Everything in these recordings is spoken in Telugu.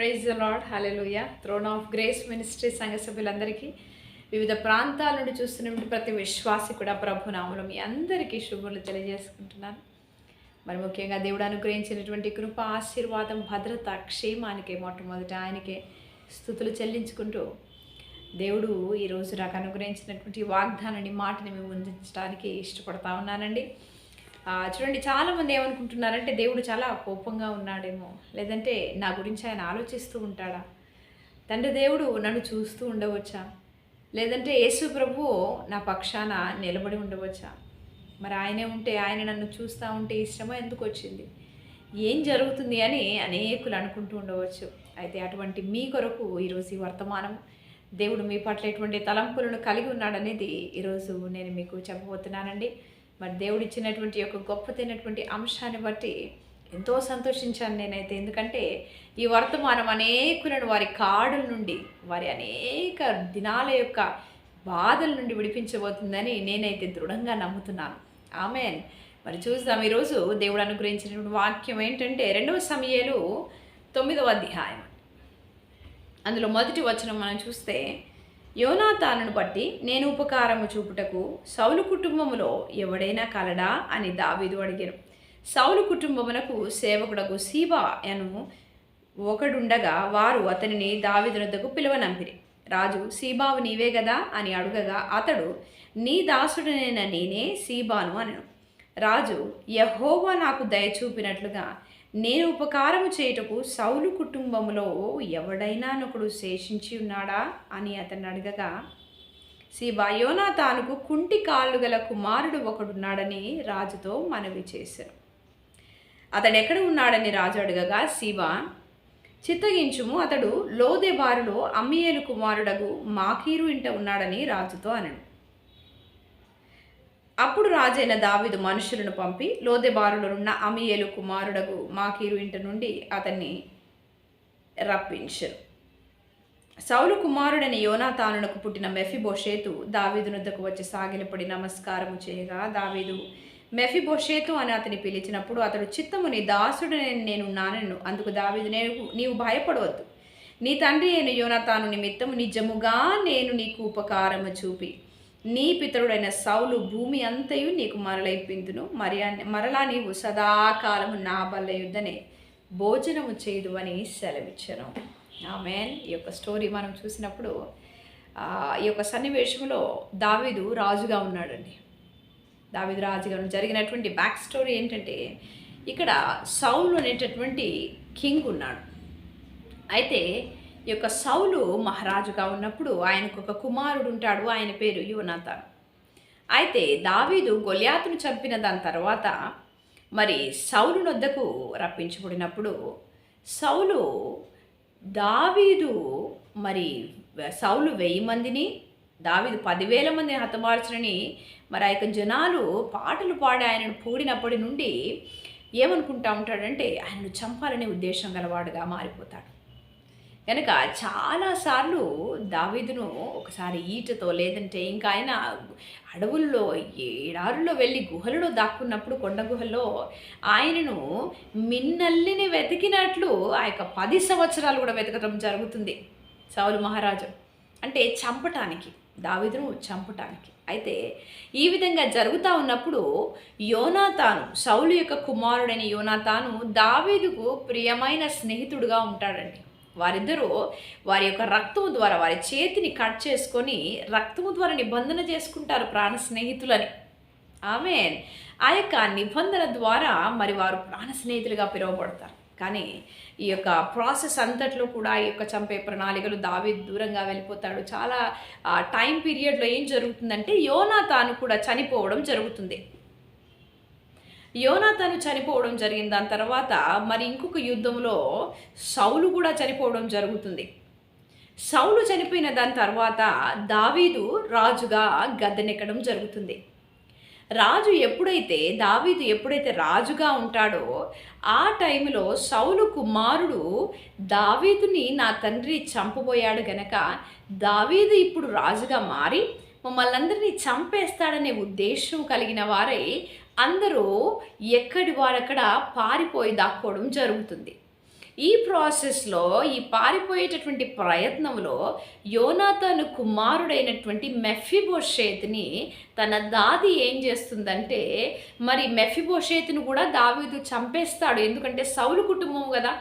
Praise lord hallelujah hallelujah throne of grace ministry సంఘ సభ్యులందరికీ వివిధ ప్రాంతాల నుండి చూస్తున్న ప్రతి విశ్వాసి కూడా ప్రభు నామలు మీ అందరికీ శుభములు తెలియజేసుకుంటున్నాను. మరి ముఖ్యంగా దేవుడు అనుగ్రహించినటువంటి కృప ఆశీర్వాదం భద్రత క్షేమానికే మొట్టమొదట ఆయనకే స్థుతులు చెల్లించుకుంటూ దేవుడు ఈరోజు నాకు అనుగ్రహించినటువంటి వాగ్దానాన్ని మాటని మేము అందించడానికి ఇష్టపడతా ఉన్నానండి. చూడండి చాలామంది ఏమనుకుంటున్నారంటే దేవుడు చాలా కోపంగా ఉన్నాడేమో. లేదంటే నా గురించి ఆయన ఆలోచిస్తూ ఉంటాడా? తండ్రి దేవుడు నన్ను చూస్తూ ఉండవచ్చా? లేదంటే యేసు ప్రభు నా పక్షాన నిలబడి ఉండవచ్చా? మరి ఆయనే ఉంటే ఆయన నన్ను చూస్తూ ఉంటే ఇష్టమో? ఎందుకు వచ్చింది? ఏం జరుగుతుంది అని అనేకులు అనుకుంటూ ఉండవచ్చు. అయితే అటువంటి మీ కొరకు ఈరోజు ఈ వర్తమానం. దేవుడు మీ పట్ల ఎటువంటి తలంపులను కలిగి ఉన్నాడనేది ఈరోజు నేను మీకు చెప్పబోతున్నానండి. మరి దేవుడు ఇచ్చినటువంటి యొక్క గొప్పతైనటువంటి అంశాన్ని బట్టి ఎంతో సంతోషించాను నేనైతే. ఎందుకంటే ఈ వర్తమానం అనేకులను వారి కాడుల నుండి వారి అనేక దినాల యొక్క బాధల నుండి విడిపించబోతుందని నేనైతే దృఢంగా నమ్ముతున్నాను. ఆమెన్. మరి చూద్దాం ఈరోజు దేవుడు అనుగ్రహించినటువంటి వాక్యం ఏంటంటే రెండవ సమయాలు తొమ్మిదవ అధ్యాయం. అందులో మొదటి వచనం మనం చూస్తే యోనాతానును బట్టి నేను ఉపకారము చూపుటకు సౌలు కుటుంబములో ఎవడైనా కలడా అని దావీదు అడిగాను. సౌలు కుటుంబమునకు సేవకుడకు సీబా అను ఒకడుండగా వారు అతనిని దావిదునద్దకు పిలువనంపిరి. రాజు సీబావు నీవే కదా అని అడుగగా అతడు నీ దాసుడనైన నేనే సీబాను అనను. రాజు యహోవా నాకు దయ చూపినట్లుగా నేను ఉపకారము చేయుటకు సౌలు కుటుంబములో ఎవడైనా నొకడు శేషించి ఉన్నాడా? అని అతను అడగగా సీబా యోనాతానుకు కుంటి కాళ్ళు గల కుమారుడు ఒకడున్నాడని రాజుతో మనవి చేశారు. అతడు ఎక్కడ ఉన్నాడని రాజు అడగగా శివ చిత్తగించుము అతడు లోదెబారులో అమ్మియేలు కుమారుడగు మాకీరు ఇంట ఉన్నాడని రాజుతో అనడు అప్పుడు రాజైన దావీదు మనుషులను పంపి లోదెబారులోనున్న అమియేలు కుమారుడగు మాకీరు ఇంటి నుండి అతన్ని రప్పించరు సౌలు కుమారుడైన యోనాతానునకు పుట్టిన మెఫిబోషేతు దావీదునొద్దకు వచ్చి సాగిలపడి నమస్కారము చేయగా దావీదు మెఫిబోషేతు అని అతని పిలిచినప్పుడు అతడు చిత్తము నీ దాసుడు నేను నానను అందుకు దావీదు నేను నీవు భయపడవద్దు. నీ తండ్రి అయిన యోనాతాను నిమిత్తము నిజముగా నేను నీకు ఉపకారము చూపి నీ పితరుడైన సౌలు భూమి అంతయు నీకు మరలైపింతును మరి మరలా నీవు సదాకాలము నా బల్ల యుద్ధనే భోజనము చేయదు అని సెలవిచ్చను ఆమెన్. ఈ యొక్క స్టోరీ మనం చూసినప్పుడు ఈ యొక్క సన్నివేశంలో దావీదు రాజుగా ఉన్నాడండి. దావీదు రాజుగా జరిగినటువంటి బ్యాక్ స్టోరీ ఏంటంటే ఇక్కడ సౌలు అనేటటువంటి కింగ్ ఉన్నాడు. అయితే ఈ యొక్క సౌలు మహారాజుగా ఉన్నప్పుడు ఆయనకు ఒక కుమారుడు ఉంటాడు ఆయన పేరు యోనాతాన్. అయితే దావీదు గొల్యాతును చంపిన దాని తర్వాత మరి సౌలు నొద్దకు రప్పించబడినప్పుడు సౌలు దావీదు మరి సౌలు వెయ్యి మందిని దావీదు పదివేల మందిని హతమార్చునని మరి ఆ యొక్క జనాలు పాటలు పాడి ఆయనను పూడినప్పటి నుండి ఏమనుకుంటా ఉంటాడంటే ఆయనను చంపాలనే ఉద్దేశం గలవాడుగా మారిపోతాడు. కనుక చాలాసార్లు దావీదును ఒకసారి ఈటతో లేదంటే ఇంకా ఆయన అడవుల్లో ఏడారుల్లో వెళ్ళి గుహలలో దాక్కున్నప్పుడు కొండ గుహల్లో ఆయనను మిన్నల్లిని వెతికినట్లు ఆ యొక్క పది సంవత్సరాలు కూడా వెతకడం జరుగుతుంది సౌలు మహారాజు. అంటే చంపటానికి దావీదును చంపటానికి. అయితే ఈ విధంగా జరుగుతూ ఉన్నప్పుడు యోనాతాను సౌలు యొక్క కుమారుడైన యోనాతాను దావీదుకు ప్రియమైన స్నేహితుడుగా ఉంటాడండి. వారిద్దరూ వారి యొక్క రక్తము ద్వారా వారి చేతిని కట్ చేసుకొని రక్తము ద్వారా నిబంధన చేసుకుంటారు ప్రాణ స్నేహితులని. ఆమె ఆ యొక్క నిబంధన ద్వారా మరి వారు ప్రాణ స్నేహితులుగా పిలువబడతారు. కానీ ఈ యొక్క ప్రాసెస్ అంతట్లో కూడా ఈ యొక్క చంపే ప్రణాళికలు దావి దూరంగా వెళ్ళిపోతాడు. చాలా ఆ టైం పీరియడ్లో ఏం జరుగుతుందంటే యోనా తాను కూడా చనిపోవడం జరుగుతుంది. యోనాతాను చనిపోవడం జరిగింది దాని తర్వాత మరి ఇంకొక యుద్ధంలో సౌలు కూడా చనిపోవడం జరుగుతుంది. సౌలు చనిపోయిన దాని తర్వాత దావీదు రాజుగా గద్దెనెక్కడం జరుగుతుంది. రాజు ఎప్పుడైతే దావీదు ఎప్పుడైతే రాజుగా ఉంటాడో ఆ టైంలో సౌలు కుమారుడు దావీదుని నా తండ్రి చంపబోయాడు గనక దావీదు ఇప్పుడు రాజుగా మారి మమ్మల్ని అందరినీ చంపేస్తాడనే ఉద్దేశం కలిగిన వారై అందరూ ఎక్కడి వారక్కడ పారిపోయి దాక్కోవడం జరుగుతుంది. ఈ ప్రాసెస్లో ఈ పారిపోయేటటువంటి ప్రయత్నంలో యోనాథాను కుమారుడైనటువంటి మెఫిబోషేత్ని తన దాది ఏం చేస్తుందంటే మరి మెఫిబోషేత్ను కూడా దావీదు చంపేస్తాడు. ఎందుకంటే సౌలు కుటుంబం కదా.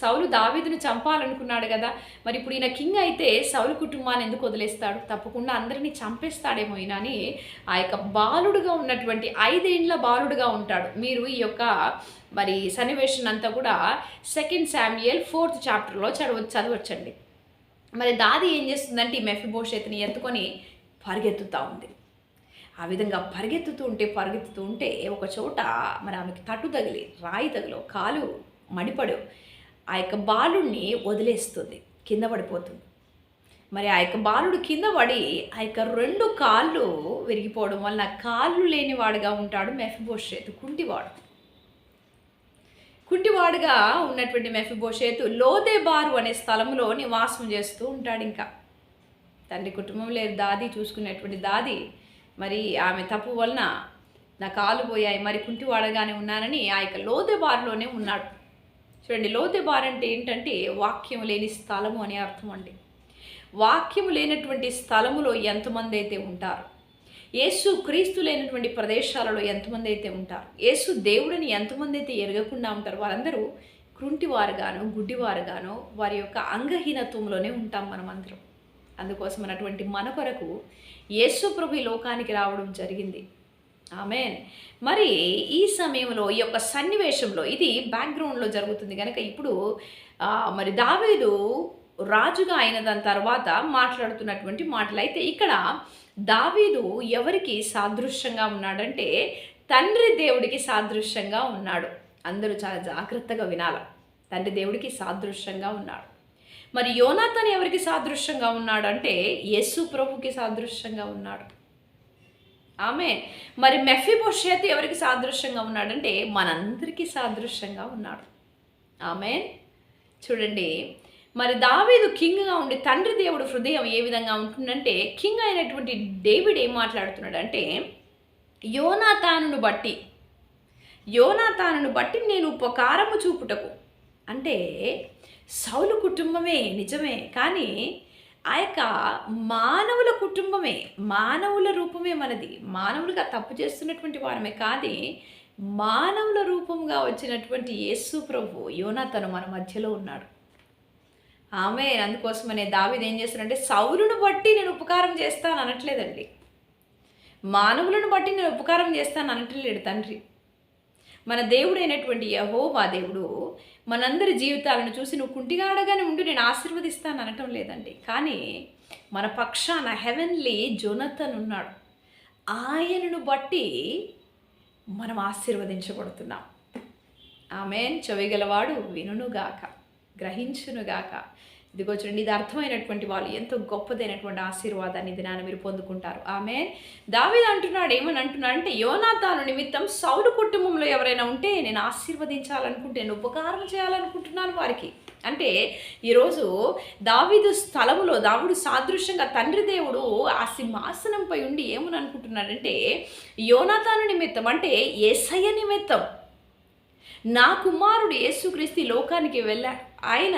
సౌలు దావీదును చంపాలనుకున్నాడు కదా. మరి ఇప్పుడు ఈయన కింగ్ అయితే సౌలు కుటుంబాన్ని ఎందుకు వదిలేస్తాడు? తప్పకుండా అందరినీ చంపేస్తాడేమో ఈయన అని ఆ యొక్క బాలుడుగా ఉన్నటువంటి ఐదేండ్ల బాలుడుగా ఉంటాడు. మీరు ఈ యొక్క మరి సన్నివేశం అంతా కూడా సెకండ్ శామ్యుయల్ ఫోర్త్ చాప్టర్లో చదవ చదవచ్చండి. మరి దాది ఏం చేస్తుందంటే ఈ మెఫిబోషేత్ని ఎత్తుకొని పరిగెత్తుతూ ఉంది. ఆ విధంగా పరిగెత్తుతూ ఉంటే పరిగెత్తుతూ ఉంటే ఒక చోట మరి ఆమెకి తట్టు తగిలి రాయి తగిలో కాలు మడిపడు. ఆ యొక్క బాలుడిని వదిలేస్తుంది కింద పడిపోతుంది. మరి ఆ యొక్క బాలుడు కింద పడి ఆ యొక్క రెండు కాళ్ళు విరిగిపోవడం వల్ల కాళ్ళు లేనివాడుగా ఉంటాడు మెఫిబోషేతు కుంటివాడు. కుంటివాడుగా ఉన్నటువంటి మెఫిబోషేతు లోదేబారు అనే స్థలంలో నివాసం చేస్తూ ఉంటాడు ఇంకా. తండ్రి కుటుంబం లేదు దాది చూసుకునేటువంటి దాది. మరి ఆమె తప్పు వలన నా కాలు పోయాయి మరి కుంటివాడగానే ఉన్నానని ఆ యొక్క లోదెబారులోనే ఉన్నాడు. చూడండి లోదెబార్ అంటే ఏంటంటే వాక్యం లేని స్థలము అనే అర్థం అండి. వాక్యము లేనటువంటి స్థలములో ఎంతమంది అయితే ఉంటారు? యేసు క్రీస్తు లేనటువంటి ప్రదేశాలలో ఎంతమంది అయితే ఉంటారు? యేసు దేవుడిని ఎంతమంది అయితే ఎరగకుండా ఉంటారు? వారందరూ కృంటివారుగాను గుడ్డివారుగాను వారి యొక్క అంగహీనత్వంలోనే ఉంటాం మనమందరం అందుకోసం అటువంటి మన కొరకు యేసు ప్రభు లోకానికి రావడం జరిగింది. ఆమెన్. మరి ఈ సమయంలో ఈ యొక్క సన్నివేశంలో ఇది బ్యాక్గ్రౌండ్లో జరుగుతుంది కనుక ఇప్పుడు మరి దావేదు రాజుగా అయిన దాని తర్వాత మాట్లాడుతున్నటువంటి మాటలు అయితే ఇక్కడ దావీదు ఎవరికి సాదృశ్యంగా ఉన్నాడంటే తండ్రి దేవుడికి సాదృశ్యంగా ఉన్నాడు. అందరూ చాలా జాగ్రత్తగా వినాలి. తండ్రి దేవుడికి సాదృశ్యంగా ఉన్నాడు. మరి యోనాథన్ ఎవరికి సాదృశ్యంగా ఉన్నాడంటే యేసు ప్రభుకి సాదృశ్యంగా ఉన్నాడు. ఆమె. మరి మెఫీబోషేత్ ఎవరికి సాదృశ్యంగా ఉన్నాడంటే మనందరికీ సాదృశ్యంగా ఉన్నాడు. ఆమె చూడండి. మరి దావీదు కింగ్గా ఉండి తండ్రి దేవుడు హృదయం ఏ విధంగా ఉంటుందంటే కింగ్ అయినటువంటి డేవిడ్ ఏం మాట్లాడుతున్నాడంటే యోనాతానును బట్టి యోనాతానును బట్టి నేను ఉపకారము చూపుటకు. అంటే సౌలు కుటుంబమే నిజమే కానీ ఆ యొక్క మానవుల కుటుంబమే మానవుల రూపమే మనది. మానవులుగా తప్పు చేస్తున్నటువంటి వారమే కానీ మానవుల రూపంగా వచ్చినటువంటి యేసు ప్రభు యోనాతను మన మధ్యలో ఉన్నాడు. ఆమె అందుకోసమనే దావిది ఏం చేస్తాడంటే సౌలును బట్టి నేను ఉపకారం చేస్తాను అనట్లేదండి. మానవులను బట్టి నేను ఉపకారం చేస్తాను అనట్లేడు తండ్రి. మన దేవుడైనటువంటి యహోవా దేవుడు మనందరి జీవితాలను చూసి నువ్వు కుంటిగాడగానే ఉండి నేను ఆశీర్వదిస్తాను అనటం లేదండి. కానీ మన పక్షాన హెవెన్లీ జోనతన్ ఉన్నాడు. ఆయనను బట్టి మనం ఆశీర్వదించబడుతున్నాం. ఆమెన్. చెవిగలవాడు వినుగాక గ్రహించునుగాక. ఇదిగో చూడండి ఇది అర్థమైనటువంటి వాళ్ళు ఎంతో గొప్పదైనటువంటి ఆశీర్వాదాన్ని దినాన్ని మీరు పొందుకుంటారు. ఆమె దావీదు అంటున్నాడు ఏమని అంటున్నాడు అంటే యోనాతాను నిమిత్తం సౌడు కుటుంబంలో ఎవరైనా ఉంటే నేను ఆశీర్వదించాలనుకుంటే నేను ఉపకారం చేయాలనుకుంటున్నాను వారికి. అంటే ఈరోజు దావీదు స్థలములో దావుడు సాదృశ్యంగా తండ్రి దేవుడు ఆ సింహాసనంపై ఉండి ఏమని అనుకుంటున్నాడంటే యోనాతాను నిమిత్తం అంటే ఏసయ్య నిమిత్తం నా కుమారుడు యేసుక్రీస్తు లోకానికి వెళ్ళాడు ఆయన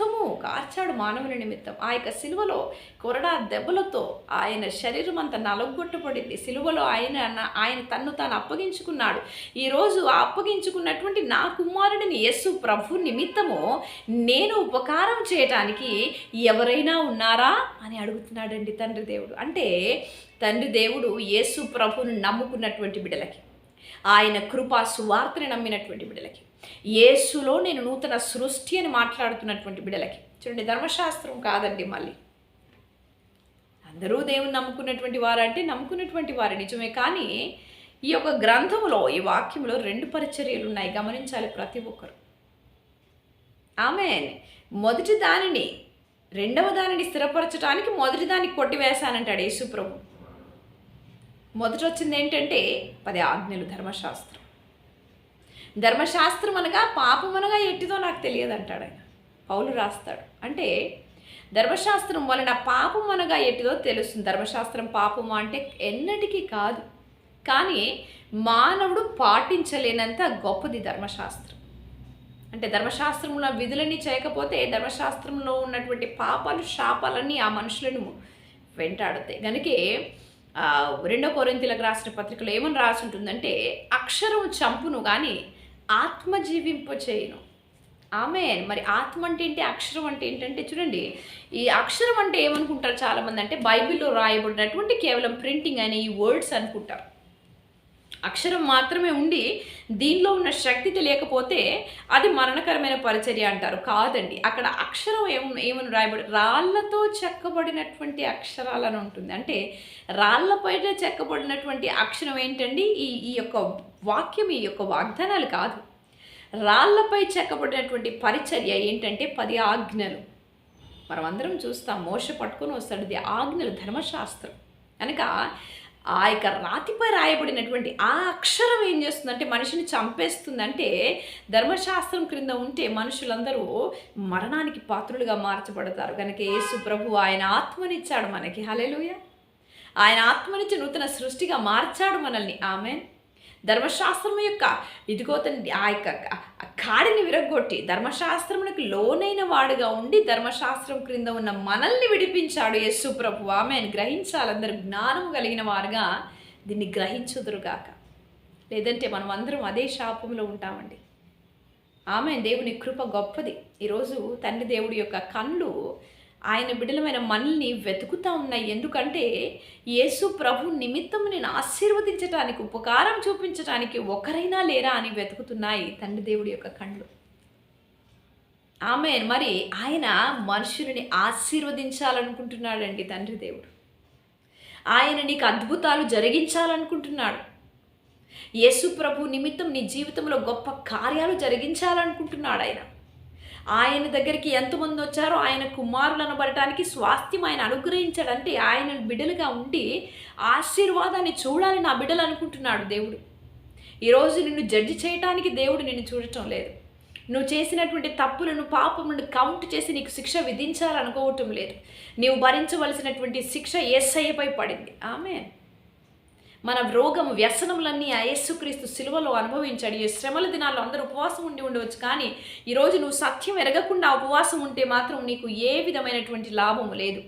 రక్తము కార్చాడు మానవుని నిమిత్తం. ఆ యొక్క సిలువలో కొరడా దెబ్బలతో ఆయన శరీరం అంతా నలగొట్టబడింది. సిలువలో ఆయన ఆయన తన్ను తాను అప్పగించుకున్నాడు. ఈరోజు ఆ అప్పగించుకున్నటువంటి నా కుమారుడిని యేసు ప్రభు నిమిత్తము నేను ఉపకారం చేయటానికి ఎవరైనా ఉన్నారా అని అడుగుతున్నాడండి తండ్రి దేవుడు. అంటే తండ్రి దేవుడు యేసు ప్రభువును నమ్ముకున్నటువంటి బిడలకి ఆయన కృపా సువార్తని నమ్మినటువంటి బిడలకి. యేసులో నేను నూతన సృష్టి అని మాట్లాడుతున్నటువంటి బిడలకి. చూడండి ధర్మశాస్త్రం కాదండి మళ్ళీ. అందరూ దేవుని నమ్ముకున్నటువంటి వారంటే నమ్ముకున్నటువంటి వారు నిజమే కానీ ఈ యొక్క గ్రంథంలో ఈ వాక్యంలో రెండు పరిచర్యలు ఉన్నాయి. గమనించాలి ప్రతి ఒక్కరు. ఆమె మొదటి దానిని రెండవ దానిని స్థిరపరచడానికి మొదటి దానికి కొట్టివేశానంటాడు యేసు ప్రభు మొదట వచ్చింది ఏంటంటే పది ఆజ్ఞలు ధర్మశాస్త్రం. ధర్మశాస్త్రం అనగా పాపం అనగా ఎట్టిదో నాకు తెలియదు అంటాడు ఆయన. పౌలు రాస్తాడు. అంటే ధర్మశాస్త్రం వలన పాపం అనగా ఎట్టిదో తెలుస్తుంది. ధర్మశాస్త్రం పాపము అంటే ఎన్నటికీ కాదు. కానీ మానవుడు పాటించలేనంత గొప్పది ధర్మశాస్త్రం. అంటే ధర్మశాస్త్రంలో విధులన్నీ చేయకపోతే ధర్మశాస్త్రంలో ఉన్నటువంటి పాపాలు శాపాలన్నీ ఆ మనుషులను వెంటాడుతాయి. కనుకే రెండో కొరింతలకు రాసిన పత్రికలో ఏమని రాసి ఉంటుందంటే అక్షరం చంపును కానీ ఆత్మజీవింప చేయను. ఆమె మరి ఆత్మ అంటే ఏంటి? అక్షరం అంటే ఏంటంటే చూడండి ఈ అక్షరం అంటే ఏమనుకుంటారు చాలామంది అంటే బైబిల్లో రాయబడినటువంటి కేవలం ప్రింటింగ్ అనే ఈ వర్డ్స్ అనుకుంటారు. అక్షరం మాత్రమే ఉండి దీనిలో ఉన్న శక్తి తెలియకపోతే అది మరణకరమైన పరిచర్య అంటారు. కాదండి. అక్కడ అక్షరం ఏం ఏమని రాయబడి రాళ్ళతో చెక్కబడినటువంటి అక్షరాలను ఉంటుంది. అంటే రాళ్ళపైన చెక్కబడినటువంటి అక్షరం ఏంటండి? ఈ ఈ యొక్క వాక్యం ఈ యొక్క వాగ్దానాలు కాదు. రాళ్ళపై చెక్కబడినటువంటి పరిచర్య ఏంటంటే పది ఆజ్ఞలు. మనం అందరం చూస్తాం మోస పట్టుకొని వస్తాడు. ఇది ఆజ్ఞలు ధర్మశాస్త్రం. కనుక ఆ యొక్క రాతిపై రాయబడినటువంటి ఆ అక్షరం ఏం చేస్తుందంటే మనిషిని చంపేస్తుందంటే ధర్మశాస్త్రం క్రింద ఉంటే మనుషులందరూ మరణానికి పాత్రులుగా మార్చబడతారు. కనుక యేసు ప్రభు ఆయన ఆత్మనిచ్చాడు మనకి. హలేలుయ ఆయన ఆత్మనిచ్చి నూతన సృష్టిగా మార్చాడు మనల్ని. ఆమె ధర్మశాస్త్రం యొక్క ఇదిగో తండ్రి ఆ యొక్క కాడిని విరగొట్టి ధర్మశాస్త్రమునకు లోనైన వాడుగా ఉండి ధర్మశాస్త్రం క్రింద ఉన్న మనల్ని విడిపించాడు యేసు ప్రభు ఆమె గ్రహించాలందరూ జ్ఞానం కలిగిన వారుగా దీన్ని గ్రహించుదురుగాక లేదంటే మనం అందరం అదే శాపంలో ఉంటామండి. ఆమె దేవుని కృప గొప్పది. ఈరోజు తండ్రి దేవుడి యొక్క కళ్ళు ఆయన బిడ్డలమైన మనల్ని వెతుకుతా ఉన్నాయి. ఎందుకంటే యేసు ప్రభు నిమిత్తం నేను ఆశీర్వదించటానికి ఉపకారం చూపించటానికి ఒకరైనా లేరా అని వెతుకుతున్నాయి తండ్రి దేవుడి యొక్క కళ్ళు ఆమె మరి ఆయన మనుషులని ఆశీర్వదించాలనుకుంటున్నాడండి తండ్రి దేవుడు. ఆయన నీకు అద్భుతాలు జరిగించాలనుకుంటున్నాడు. యేసు ప్రభు నిమిత్తం నీ జీవితంలో గొప్ప కార్యాలు జరిగించాలనుకుంటున్నాడు ఆయన. ఆయన దగ్గరికి ఎంతమంది వచ్చారో ఆయన కుమారులు అనబడటానికి స్వాస్థ్యం ఆయన అనుగ్రహించాడంటే ఆయన బిడ్డలుగా ఉండి ఆశీర్వాదాన్ని చూడాలని నా బిడ్డలు అనుకుంటున్నాడు దేవుడు. ఈరోజు నిన్ను జడ్జి చేయటానికి దేవుడు నిన్ను చూడటం లేదు. నువ్వు చేసినటువంటి తప్పులను పాపములను కౌంట్ చేసి నీకు శిక్ష విధించాలనుకోవటం లేదు. నీవు భరించవలసినటువంటి శిక్ష ఎస్ఐపై పడింది. ఆమె మన రోగం వ్యసనములన్నీ ఆ యేసుక్రీస్తు సిలువలో అనుభవించాడు. ఈ శ్రమల దినాల్లో అందరూ ఉపవాసం ఉండి ఉండవచ్చు కానీ ఈరోజు నువ్వు సత్యం ఎరగకుండా ఉపవాసం ఉంటే మాత్రం నీకు ఏ విధమైనటువంటి లాభం లేదు.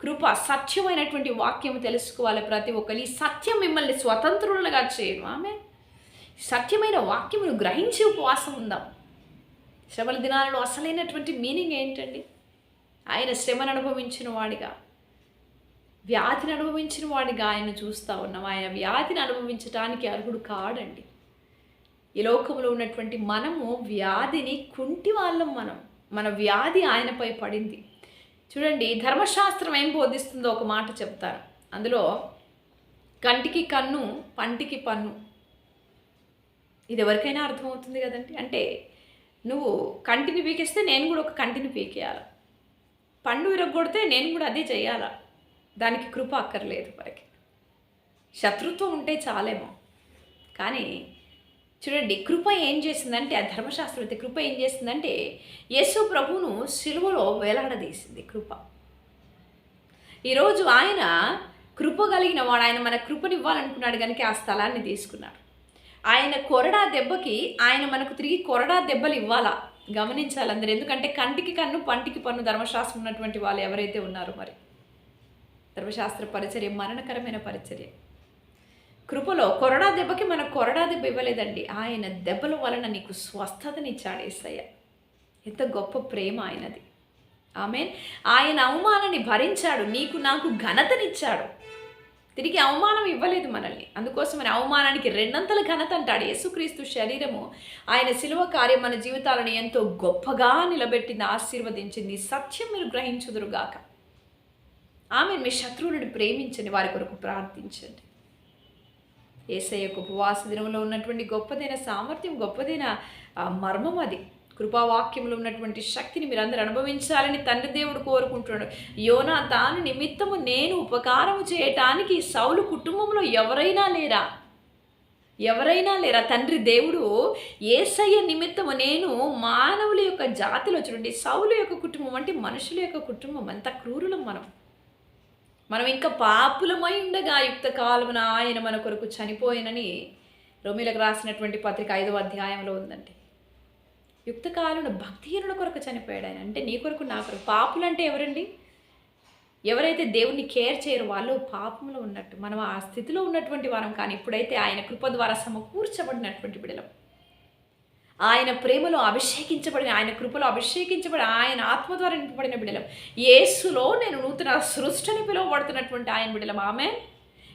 కృప సత్యమైనటువంటి వాక్యం తెలుసుకోవాలి ప్రతి ఒక్కరు. ఈ సత్యం మిమ్మల్ని స్వతంత్రులుగా చేయను. ఆమె సత్యమైన వాక్యమును గ్రహించి ఉపవాసం ఉందాం. శ్రమల దినాలలో అసలైనటువంటి మీనింగ్ ఏంటండి? ఆయన శ్రమను అనుభవించిన వాడిగా. వ్యాధిని అనుభవించిన వాడిగా ఆయన చూస్తూ ఉన్నాం. ఆయన వ్యాధిని అనుభవించటానికి అర్హుడు కాడండి. ఈ లోకంలో ఉన్నటువంటి మనము వ్యాధిని కుంటి వాళ్ళం మనం. మన వ్యాధి ఆయనపై పడింది. చూడండి ధర్మశాస్త్రం ఏం బోధిస్తుందో ఒక మాట చెప్తారు అందులో కంటికి కన్ను పంటికి పన్ను. ఇది ఎవరికైనా అర్థమవుతుంది కదండి? అంటే నువ్వు కంటిని పీకేస్తే నేను కూడా ఒక కంటిని పీకేయాలి. పండు విరగొడితే నేను కూడా అదే చేయాలా? దానికి కృప అక్కర్లేదు మనకి శత్రుత్వం ఉంటే చాలేమో. కానీ చూడండి కృప ఏం చేసిందంటే ఆ ధర్మశాస్త్రం అయితే కృప ఏం చేసిందంటే యేసు ప్రభువును సిలువలో వేలాడదీసింది కృప. ఈరోజు ఆయన కృప కలిగిన వాడు ఆయన మన కృపనివ్వాలనుకున్నాడు కనుక ఆ స్థలాన్ని తీసుకున్నాడు. ఆయన కొరడా దెబ్బకి ఆయన మనకు తిరిగి కొరడా దెబ్బలు ఇవ్వాలా? గమనించాలి అందరు. ఎందుకంటే కంటికి కన్ను పంటికి పన్ను ధర్మశాస్త్రం ఉన్నటువంటి వాళ్ళు ఎవరైతే ఉన్నారో మరి. ధర్మశాస్త్ర పరిచర్య మరణకరమైన పరిచర్య. కృపలో కొరడా దెబ్బకి మన కొరడా దెబ్బ ఇవ్వలేదండి. ఆయన దెబ్బల వలన నీకు స్వస్థతనిచ్చాడు ఏసయ్య. ఎంత గొప్ప ప్రేమ ఆయనది. ఆమె ఆయన అవమానాన్ని భరించాడు నీకు నాకు ఘనతనిచ్చాడు. తిరిగి అవమానం ఇవ్వలేదు మనల్ని. అందుకోసమని అవమానానికి రెండంతల ఘనత అంటాడు యేసుక్రీస్తు శరీరము. ఆయన శిలువ కార్యం మన జీవితాలను ఎంతో గొప్పగా నిలబెట్టింది ఆశీర్వదించింది. సత్యం మీరు గ్రహించుదురుగాక. ఆమె మీ శత్రువులను ప్రేమించండి వారి కొరకు ప్రార్థించండి. ఏసయ్యకు ఉపవాస దినంలో ఉన్నటువంటి గొప్పదైన సామర్థ్యం గొప్పదైన మర్మం అది. కృపావాక్యంలో ఉన్నటువంటి శక్తిని మీరందరూ అనుభవించాలని తండ్రి దేవుడు కోరుకుంటున్నాడు. యోనా తాను నిమిత్తము నేను ఉపకారము చేయటానికి సౌలు కుటుంబంలో ఎవరైనా లేరా? ఎవరైనా లేరా? తండ్రి దేవుడు ఏసయ్య నిమిత్తము నేను మానవుల యొక్క జాతిలో చూడండి సౌలు యొక్క కుటుంబం అంటే మనుషుల యొక్క కుటుంబం అంత క్రూరులం మనం. మనం ఇంకా పాపులమై ఉండగా యుక్త కాలమున ఆయన మన కొరకు చనిపోయినని రోమిలకు రాసినటువంటి పత్రిక ఐదవ అధ్యాయంలో ఉందండి. యుక్తకాలంలో భక్తిహీనుల కొరకు చనిపోయాడు ఆయన. అంటే నీ కొరకు నా కొరకు. పాపులు అంటే ఎవరండి? ఎవరైతే దేవుణ్ణి కేర్ చేయరు వాళ్ళు పాపంలో ఉన్నట్టు. మనం ఆ స్థితిలో ఉన్నటువంటి వారం కానీ ఇప్పుడైతే ఆయన కృప ద్వారా సమకూర్చబడినటువంటి బిడలం. ఆయన ప్రేమలో అభిషేకించబడిన ఆయన కృపలో అభిషేకించబడి ఆయన ఆత్మ ద్వారా నింపబడిన బిడలం. యేసులో నేను నూతన సృష్టిని పిలువబడుతున్నటువంటి ఆయన బిడలం. ఆమె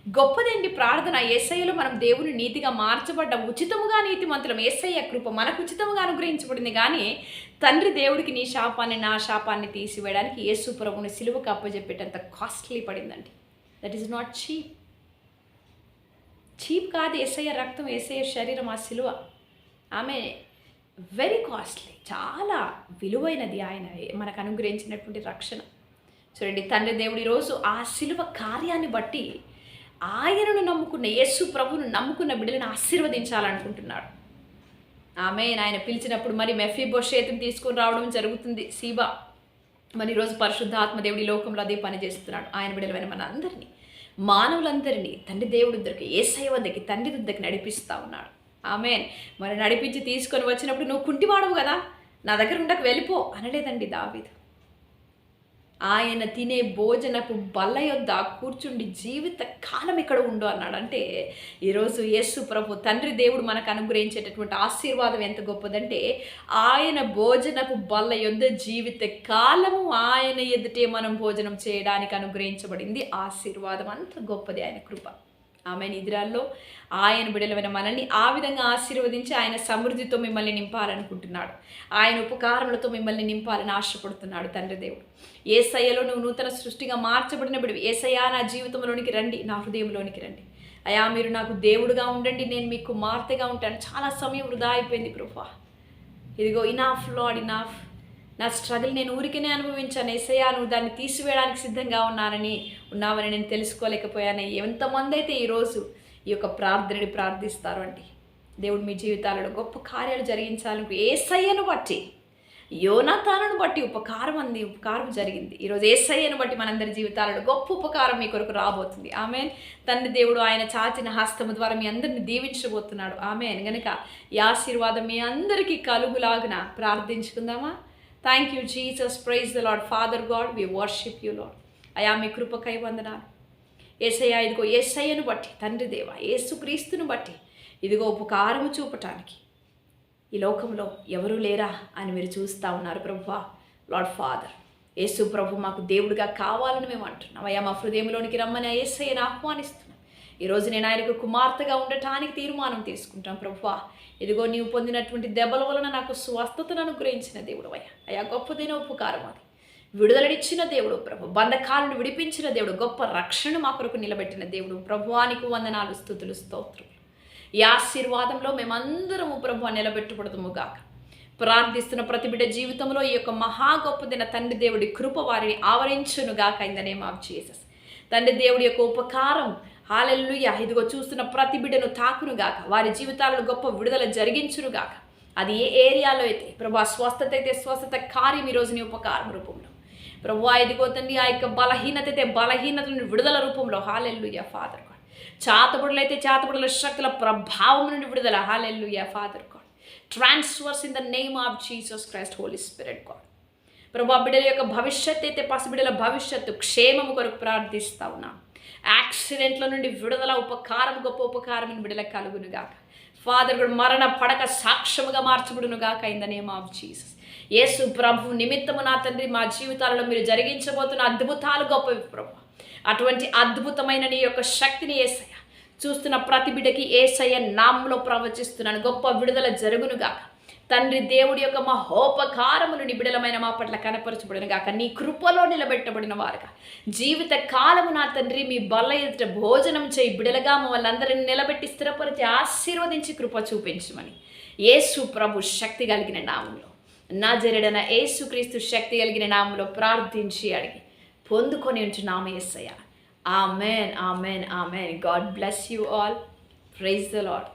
గొప్పదండి ప్రార్థన. ఏసయ్యలో మనం దేవుని నీతిగా మార్చబడ్డ ఉచితముగా నీతిమంతులం. ఏసయ్య కృప మనకు ఉచితముగా అనుగ్రహించబడింది. కానీ తండ్రి దేవుడికి నీ శాపాన్ని నా శాపాన్ని తీసివేయడానికి యేసు ప్రభుని సిలువకు అప్పజెప్పేటంత కాస్ట్లీ పడిందండి. That is not cheap cheap కాదు. ఏసయ్య రక్తం ఏసయ్య శరీరం ఆ సిలువ. ఆమె వెరీ కాస్ట్లీ చాలా విలువైనది ఆయన. మనకు అనుగ్రహించినటువంటి రక్షణ. చూడండి తండ్రి దేవుడు ఈరోజు ఆ శిలువ కార్యాన్ని బట్టి ఆయనను నమ్ముకున్న యేసు ప్రభును నమ్ముకున్న బిడ్డలను ఆశీర్వదించాలనుకుంటున్నాడు. ఆమె ఆయన పిలిచినప్పుడు మరి మెఫీ బొషేతుని తీసుకొని రావడం జరుగుతుంది. సీబా. మరి ఈరోజు పరిశుద్ధాత్మ దేవుడి లోకంలో అదే పని చేస్తున్నాడు. ఆయన బిడ్డలమైన మన అందరినీ మానవులందరినీ తండ్రి దేవుడి దగ్గరికి ఏసై వద్దకి తండ్రి దగ్గరికి నడిపిస్తూ ఉన్నాడు. ఆమె మరి నడిపించి తీసుకొని వచ్చినప్పుడు నువ్వు కుంటివాడవు కదా? నా దగ్గర ఉండకు వెళ్ళిపో అనలేదండి దావిదు. ఆయన తినే భోజనపు బల్ల యొద్ద కూర్చుండి జీవిత కాలం ఇక్కడ ఉండు అన్నాడు. అంటే ఈరోజు యేసు ప్రభు తండ్రి దేవుడు మనకు అనుగ్రహించేటటువంటి ఆశీర్వాదం ఎంత గొప్పదంటే ఆయన భోజనపు బల్ల యొద్ద జీవిత కాలము ఆయన ఎదుటే మనం భోజనం చేయడానికి అనుగ్రహించబడింది. ఆశీర్వాదం అంత గొప్పది ఆయన కృప. ఆమె నిద్రాల్లో ఆయన బిడలమైన మనల్ని ఆ విధంగా ఆశీర్వదించి ఆయన సమృద్ధితో మిమ్మల్ని నింపాలనుకుంటున్నాడు. ఆయన ఉపకారములతో మిమ్మల్ని నింపాలని ఆశపడుతున్నాడు తండ్రి దేవుడు. ఏసయ్యలో నువ్వు నూతన సృష్టిగా మార్చబడిన బిడ్డ ఏసయ్యా నా జీవితంలోనికి రండి నా హృదయంలోనికి రండి. అయా మీరు నాకు దేవుడుగా ఉండండి నేను మీకు మార్తెగా ఉంటాను. చాలా సమయం వృధా అయిపోయింది ప్రభా ఇదిగో ఇనాఫ్ లాడ్ ఇనాఫ్ నా స్ట్రగుల్ నేను ఊరికనే అనుభవించాను. ఏసయ్యా నువ్వు దాన్ని తీసివేయడానికి సిద్ధంగా ఉన్నానని ఉన్నావని నేను తెలుసుకోలేకపోయాను. ఎంతమంది అయితే ఈరోజు ఈ యొక్క ప్రార్థనని ప్రార్థిస్తారు అండి. దేవుడు మీ జీవితాలలో గొప్ప కార్యాలు జరిగించాలని ఏసయ్యను బట్టి యోనాతాలను బట్టి ఉపకారం అంది ఉపకారం జరిగింది. ఈరోజు ఏసయ్యను బట్టి మనందరి జీవితాలలో గొప్ప ఉపకారం మీ కొరకు రాబోతుంది. ఆమె తండ్రి దేవుడు ఆయన చాచిన హస్తము ద్వారా మీ అందరిని దీవించబోతున్నాడు. ఆమె గనుక ఈ ఆశీర్వాదం మీ అందరికీ కలుగులాగున. ప్రార్థించుకుందామా? Thank you Jesus praise the lord father god we worship you lord అయా మీ కృపకై వందనాలు. ఏసయ్య ఇదిగో ఏసయ్యను బట్టి తండ్రి దేవ ఏసుక్రీస్తును బట్టి ఇదిగో ఉపకారము చూపటానికి ఈ లోకంలో ఎవరూ లేరా అని మీరు చూస్తూ ఉన్నారు ప్రభు లార్డ్ ఫాదర్ యేసు ప్రభు మాకు దేవుడిగా కావాలని మేము అంటున్నాం. అయ్యా మా హృదయంలోనికి రమ్మని ఏసయ్యను ఆహ్వానిస్తున్నాం. ఈరోజు నేను ఆయనకు కుమార్తెగా ఉండటానికి తీర్మానం తీసుకుంటాం ప్రభువా. ఇదిగో నీవు పొందినటువంటి దెబ్బల వలన నాకు స్వస్థతను అనుగ్రహించిన దేవుడు అయ్యా అయ్యా గొప్పదైన ఉపకారం అది. విడుదలనిచ్చిన దేవుడు ప్రభు. బంధకాలను విడిపించిన దేవుడు గొప్ప రక్షణ మా కొరకు నిలబెట్టిన దేవుడు. ప్రభువానికి వందనాలు స్థుతులు స్తోత్రులు ఈ ఆశీర్వాదంలో మేమందరము ప్రభు నిలబెట్టుబడదుము గాక. ప్రార్థిస్తున్న ప్రతి బిడ్డ జీవితంలో ఈ యొక్క మహా గొప్పదిన తండ్రి దేవుడి కృప వారిని ఆవరించును గాక in the name of Jesus. తండ్రి దేవుడి యొక్క ఉపకారం హాలెల్లుయ. ఇదిగో చూస్తున్న ప్రతి బిడ్డను తాకును గాక వారి జీవితాలలో గొప్ప విడుదల జరిగించును గాక అది ఏ ఏరియాలో అయితే ప్రభు స్వస్థత అయితే స్వస్థత కార్యం ఈరోజు నీ ఉపకారం రూపంలో. ప్రభు ఇదిగో తండ్రి ఆ యొక్క బలహీనత అయితే బలహీనతను విడుదల రూపంలో. హాలెల్లుయ ఫాదర్ గాడ్ చాతబడులైతే చాతబడుల శక్తుల ప్రభావం నుండి విడుదల. Hallelujah father god transfers in the name of Jesus Christ holy spirit god ప్రభు బిడ్డల యొక్క భవిష్యత్ అయితే పసిబిడ్డల భవిష్యత్తు క్షేమము కొరకు ప్రార్థిస్తా ఉన్నాను యాక్సిడెంట్ల నుండి విడుదల ఉపకారం గొప్ప ఉపకారం విడుదల కలుగునుగాక. ఫాదర్ కూడా మరణ పడక సాక్ష్యముగా మార్చబడునుగాక in the name of Jesus Yesu ప్రభు నిమిత్తము నా తండ్రి మా జీవితాలలో మీరు జరిగించబోతున్న అద్భుతాలు గొప్పవి ప్రభు. అటువంటి అద్భుతమైన నీ యొక్క శక్తిని ఏసయ్య చూస్తున్న ప్రతి బిడ్డకి ఏసయ్య నామంలో ప్రవచిస్తున్నాను. గొప్ప విడుదల జరుగునుగాక. తండ్రి దేవుడి యొక్క మహోపకారములు నిబిడలమైన మా పట్ల కనపరచబడిన గాక. నీ కృపలో నిలబెట్టబడిన వారుగా. జీవిత కాలము నా తండ్రి మీ బల్ల ఎదుట భోజనం చేయి బిడలగా మమ్మల్ని అందరిని నిలబెట్టి స్థిరపరిచి ఆశీర్వదించి కృప చూపించమని. యేసు ప్రభు శక్తి కలిగిన నామంలో నా జరిడన యేసుక్రీస్తు శక్తి కలిగిన నామంలో ప్రార్థించి అడిగి పొందుకొని ఉంటున్నాము ఎస్సయ్య amen amen amen. God bless you all. Praise the lord